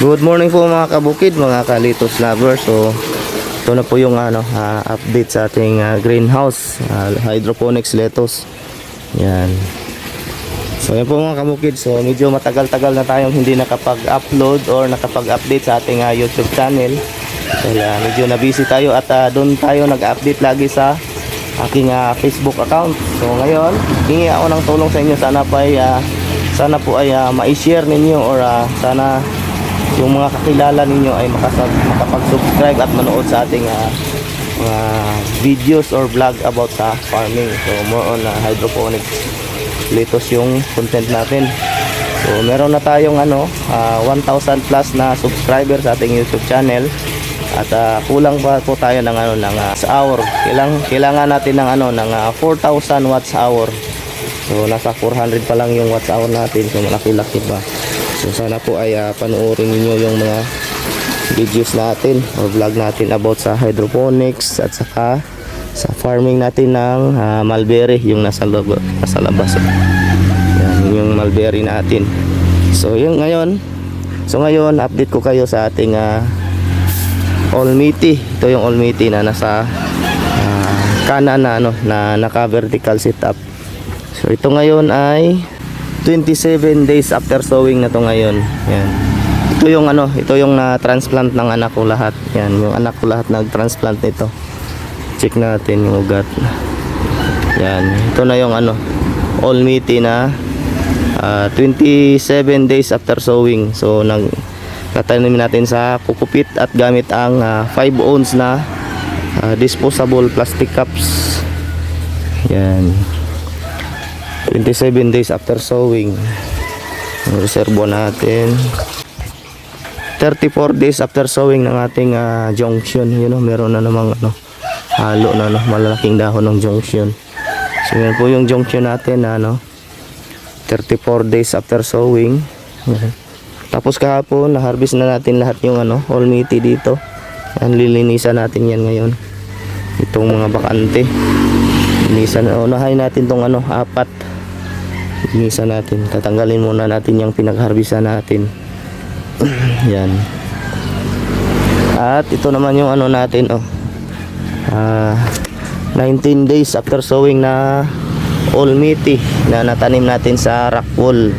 Good morning po mga kabukid, mga kalitos lovers. So, ito na po yung ano, ah, update sa ating ah, greenhouse, ah, hydroponics lettuce. Yan. So, yan po mga kabukid. So, medyo matagal-tagal na tayong hindi nakapag-upload or nakapag-update sa ating ah, YouTube channel. Dahil ah, medyo na-busy tayo at ah, doon tayo nag-update lagi sa aking ah, Facebook account. So, ngayon, hingi ako ng tulong sa inyo. Sana pa ay, ah, sana po ay ah, ma-share ninyo or ah, sana yung mga kakilala ninyo ay makapag-subscribe at manood sa ating ah, mga videos or vlog about sa farming. So more on ah, hydroponics. Lettuce yung content natin. So meron na tayong ano, ah, 1,000 plus na subscriber sa ating YouTube channel. At ah, kulang pa po tayo ng ano ng ah, sa hour. Kailang, kailangan natin ng ano ng ah, 4,000 watts hour. So nasa 400 pa lang yung watts hour natin. So malaki-laki pa. So sana po ay ah, panoorin niyo yung mga videos natin or vlog natin about sa hydroponics at saka sa farming natin ng ah, mulberry yung nasa, lab- nasa labas. Yan, yung mulberry natin. So yung ngayon, so ngayon update ko kayo sa ating ah, Olmiti. Ito yung Olmiti na nasa ah, kanan na ano na naka vertical setup. So ito ngayon ay 27 days after sowing na to ngayon. Yan. Ito yung ano, ito yung na transplant ng anak ko lahat. Yan, yung anak ko lahat nag-transplant nito. Check natin yung ugat. Yan, ito na yung ano, all meaty na ah, 27 days after sowing. So nag tatanim natin sa kukupit at gamit ang 5 ounce na ah, disposable plastic cups. Yan. 27 days after sowing. Ang natin. 34 days after sowing ng ating ah, junction. You know, meron na namang ano, halo na no, malalaking dahon ng junction. So yan po yung junction natin na ano, 34 days after sowing. Tapos kahapon na harvest na natin lahat yung ano, all meaty dito. Yan, lilinisan natin yan ngayon. Itong mga bakante. Linisan unahin natin tong ano apat linisan natin. Tatanggalin muna natin yung pinagharbisan natin. Yan. At ito naman yung ano natin oh. Ah, 19 days after sowing na all meaty na natanim natin sa rock wall.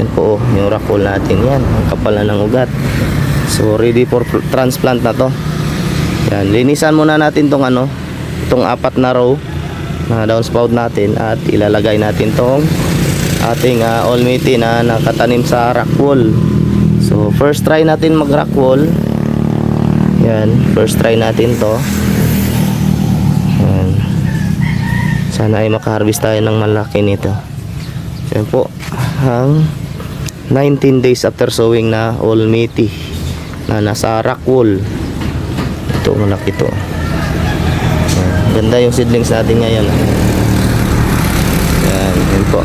Yan po oh, yung rock wall natin. Yan ang kapal na ng ugat. So ready for pl- transplant na to. Yan linisan muna natin tong ano itong apat na row na downspout natin at ilalagay natin tong ating uh, almighty na nakatanim sa rock wall. So first try natin mag rock wall. Yan first try natin to. Yan. Sana ay makaharvest tayo ng malaki nito. Yan po ang 19 days after sowing na almighty na nasa rock wall. Ito malaki to. Ganda yung seedlings natin ngayon. Yan, yun po.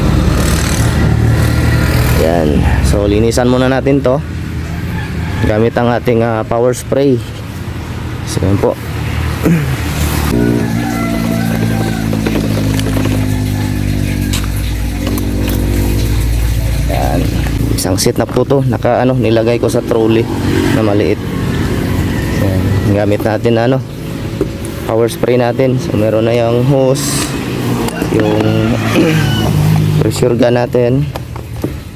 Yan. So, linisan muna natin to. Gamit ang ating ah, power spray. So, po. Yan. Isang set na po to. Naka, ano, nilagay ko sa trolley na maliit. Yan. Gamit natin na, ano, power spray natin so meron na yung hose yung pressure gun natin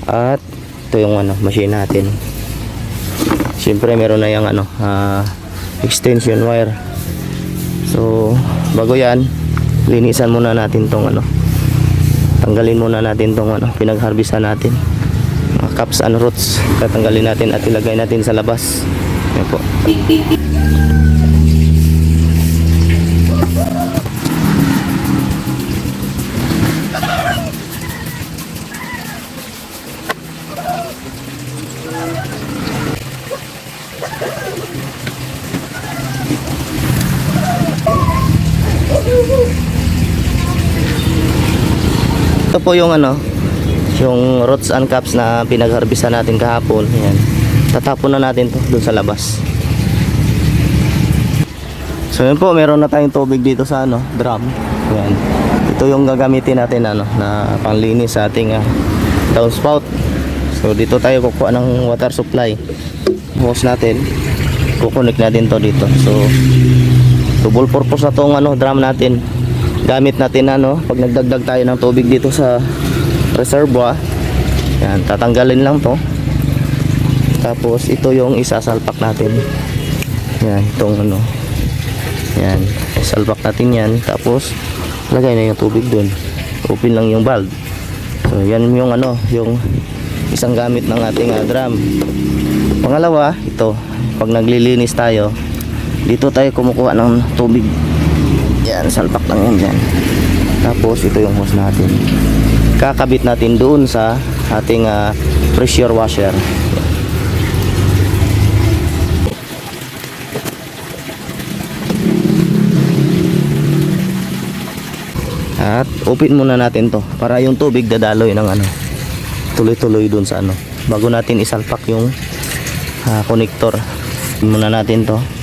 at ito yung ano machine natin. Syempre meron na yung ano ah, extension wire. So bago yan linisan muna natin tong ano. Tanggalin muna natin tong ano pinagharbisan natin. Mga caps and roots. Tatanggalin natin at ilagay natin sa labas. Yan po po yung ano, yung roots and caps na pinagharbisan natin kahapon. Yan. Tatapon na natin to doon sa labas. So yun po, meron na tayong tubig dito sa ano, drum. Yan. Ito yung gagamitin natin ano, na panglinis sa ating ah, downspout. So dito tayo kukuha ng water supply. hose natin kukunik natin to dito so double purpose na tong ano drum natin gamit natin ano pag nagdagdag tayo ng tubig dito sa reservoir yan tatanggalin lang to. Tapos ito yung isasalpak natin. Yan itong ano. Yan salpak natin yan. Tapos lagay na yung tubig dun. Open lang yung valve. So yan yung ano yung isang gamit ng ating ah, drum. Pangalawa ito. Pag naglilinis tayo dito tayo kumukuha ng tubig yan salpak lang yan dyan tapos ito yung hose natin kakabit natin doon sa ating ah, pressure washer At open muna natin to para yung tubig dadaloy ng ano tuloy-tuloy dun sa ano bago natin isalpak yung ah, connector. Muna natin to.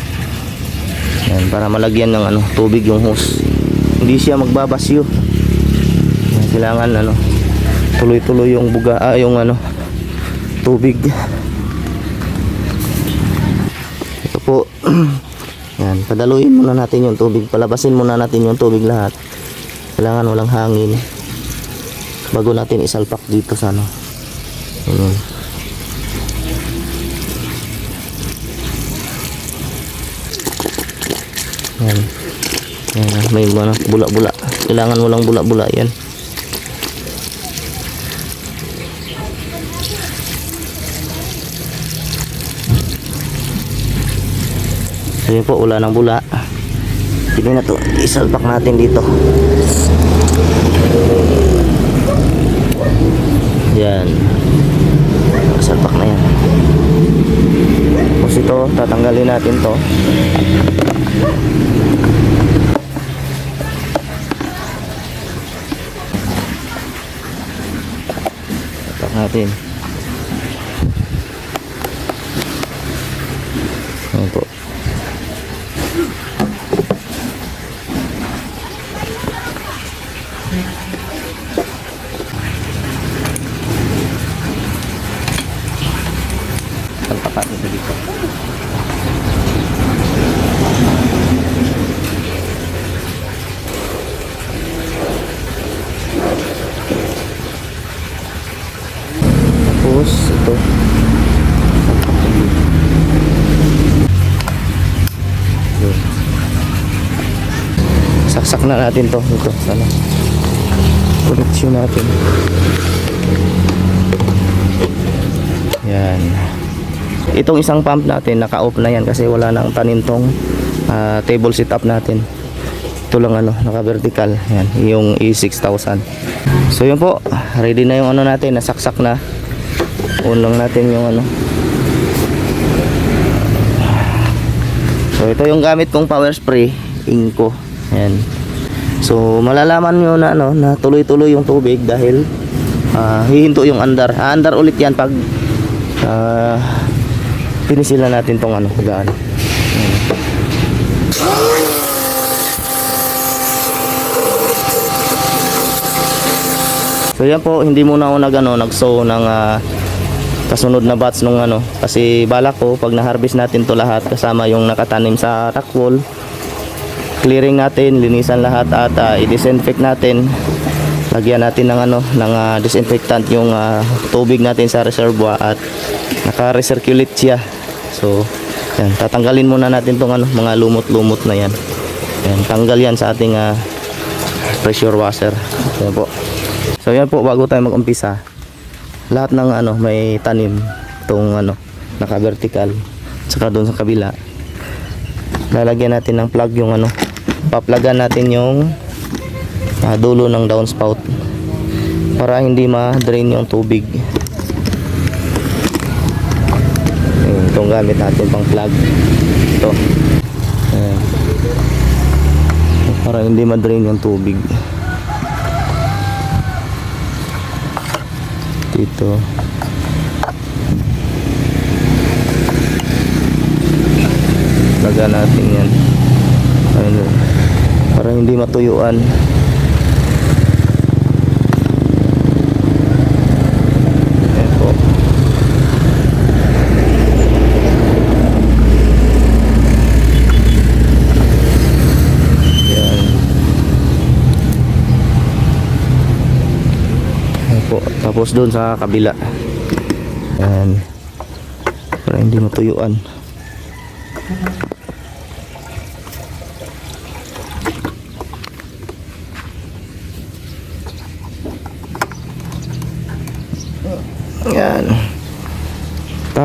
Yan, para malagyan ng ano tubig yung hose. Hindi siya magbabasyo. Yan, Kailangan ano tuloy-tuloy yung buga ah, yung ano tubig. Ito po. Yan, padaluin muna natin yung tubig. Palabasin muna natin yung tubig lahat kailangan walang hangin bago natin isalpak dito sa ano Ayan. Yan. Yan, may mga bula-bula kailangan walang bula-bula yan yun po wala ng bula Pili na to. Isalpak natin dito. Yan. Isalpak na yan. Ito, tatanggalin natin to. Natin. Ayan po. Salpakan ito dito. Tapos ito. Yun. Saksak na natin to ito sana. Koneksyon natin. Yan. Itong isang pump natin naka-off na yan kasi wala nang tanim tong ah, table setup natin. Ito lang ano, naka-vertical. Yan, yung E6000. So yun po, ready na yung ano natin, nasaksak na. On natin yung ano. So ito yung gamit kong power spray, Inco. Yan. So malalaman nyo na ano, na tuloy-tuloy yung tubig dahil ah, hihinto yung andar. Aandar ulit yan pag ah, pinisila natin tong ano, gaan. So yan po, hindi muna ako nag ano, nag-sow ng ah, kasunod na batch nung ano kasi balak ko pag na-harvest natin to lahat kasama yung nakatanim sa rock wall clearing natin, linisan lahat at ah, i-disinfect natin. Lagyan natin ng ano ng ah, disinfectant yung ah, tubig natin sa reservoir at naka-recirculate siya. So yan, tatanggalin muna natin tong ano, mga lumot-lumot na yan. Yan, tanggal yan sa ating ah, pressure washer. Yan po. So yan po bago tayo mag-umpisa lahat ng ano may tanim tong ano naka vertical saka doon sa kabila lalagyan natin ng plug yung ano paplagan natin yung ah, dulo ng downspout para hindi ma-drain yung tubig. Ayun, itong gamit natin pang plug. Ito. Ayan. para hindi ma-drain yung tubig. Dito. Laga natin yan. Ayun, para hindi matuyuan. Po tapos doon sa kabila. And para hindi matuyuan.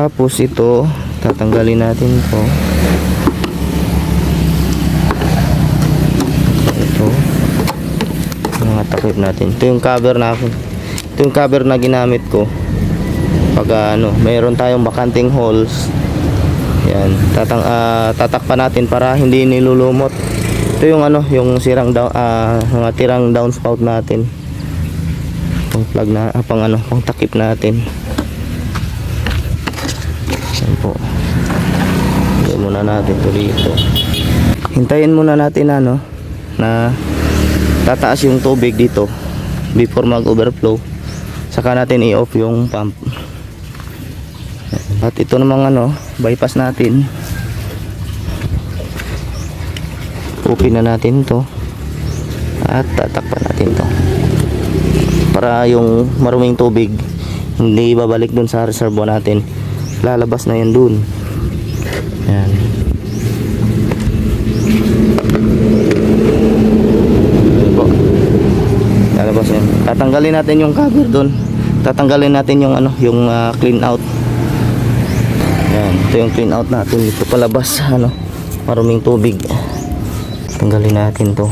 Tapos ito, tatanggalin natin ito. Ito. Mga takip natin. Ito yung cover na Ito yung cover na ginamit ko. Pag ah, ano, mayroon tayong bakanting holes. Yan, tatang ah, tatakpan natin para hindi nilulumot. Ito yung ano, yung sirang down ah, mga tirang downspout natin. Pang plug na pang ano, pang takip natin. Yan po. Hintayin muna natin ito dito. Hintayin muna natin ano, na tataas yung tubig dito before mag-overflow. Saka natin i-off yung pump. At ito namang ano, bypass natin. Okay na natin to. At tatakpan natin to. Para yung maruming tubig hindi babalik dun sa reservoir natin. Lalabas na yan dun. Yan. Po. Lalabas na yan. Tatanggalin natin yung cover dun. Tatanggalin natin yung ano, yung ah, clean out. Yan, ito yung clean out natin dito palabas ano, maruming tubig. Tanggalin natin 'to.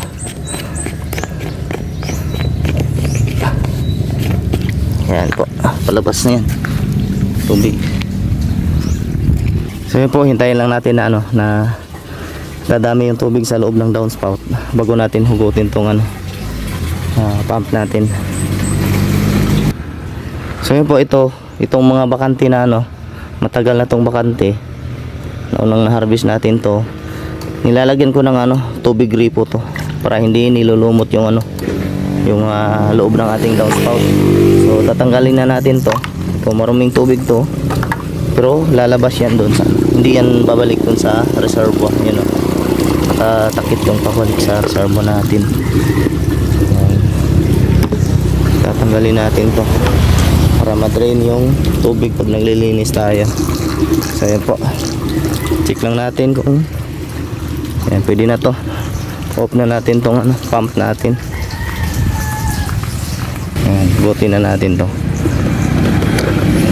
Yan po, palabas na yan. Tubig. So yun po, hintayin lang natin na ano, na dadami yung tubig sa loob ng downspout bago natin hugutin tong ano, ah, pump natin. So yun po ito, itong mga bakante na ano, matagal na tong bakante. Naunang na-harvest natin to. Nilalagyan ko ng ano, tubig gripo to para hindi nilulumot yung ano, yung ah, loob ng ating downspout. So tatanggalin na natin to. Kung maruming tubig to, pero lalabas yan doon sa hindi yan babalik doon sa reservoir, you know. Nakatakip yung pabalik sa reservoir natin. Tatanggalin natin to para madrain yung tubig pag naglilinis tayo. So yan po. Check lang natin kung yan pwede na to. Off na natin tong ano, pump natin. Yan buti na natin to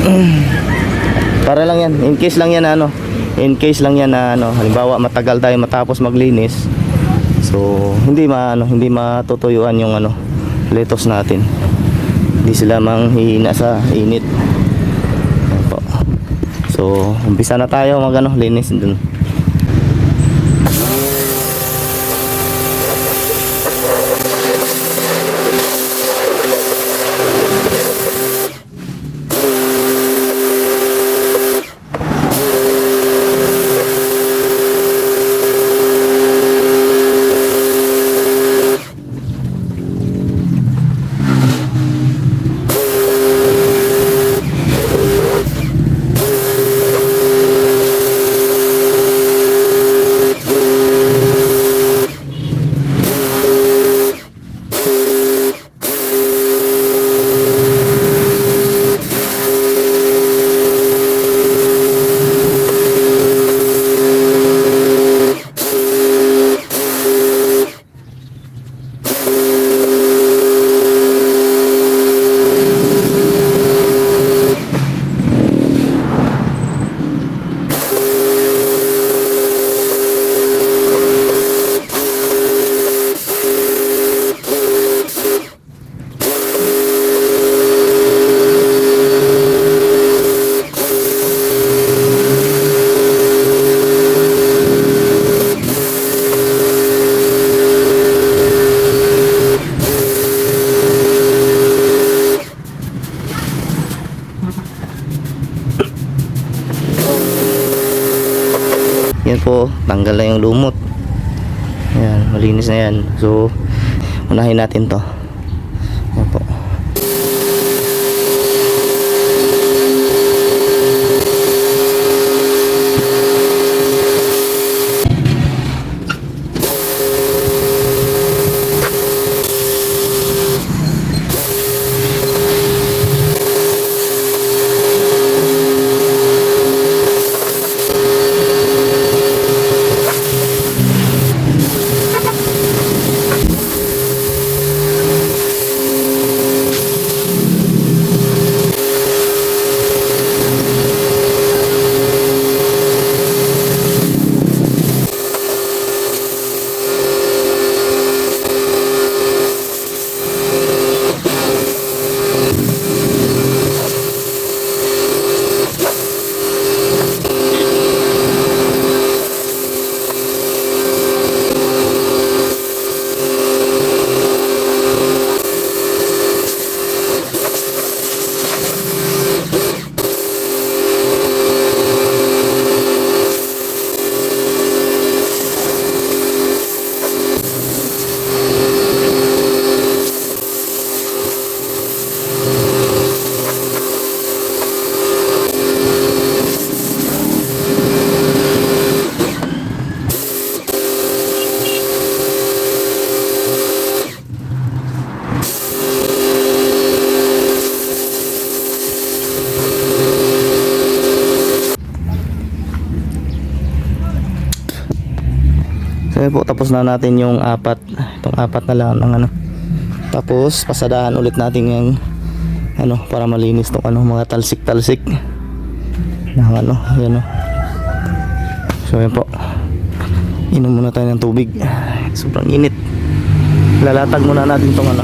para lang yan in case lang yan ano in case lang yan na ano halimbawa matagal tayo matapos maglinis. So hindi ma ano hindi matutuyuan yung ano lettuce natin. Hindi sila manghihina sa init. So umpisa na tayo mag ano, linis dun yan po tanggal na yung lumot yan malinis na yan. So unahin natin to tapos na natin yung apat. Itong apat na lang ng ano. Tapos, pasadahan ulit natin yung ano, para malinis tong ano, mga talsik-talsik. Ng ano, yan o. So yun po. Inom muna tayo ng tubig. Sobrang init. Lalatag muna natin tong ano,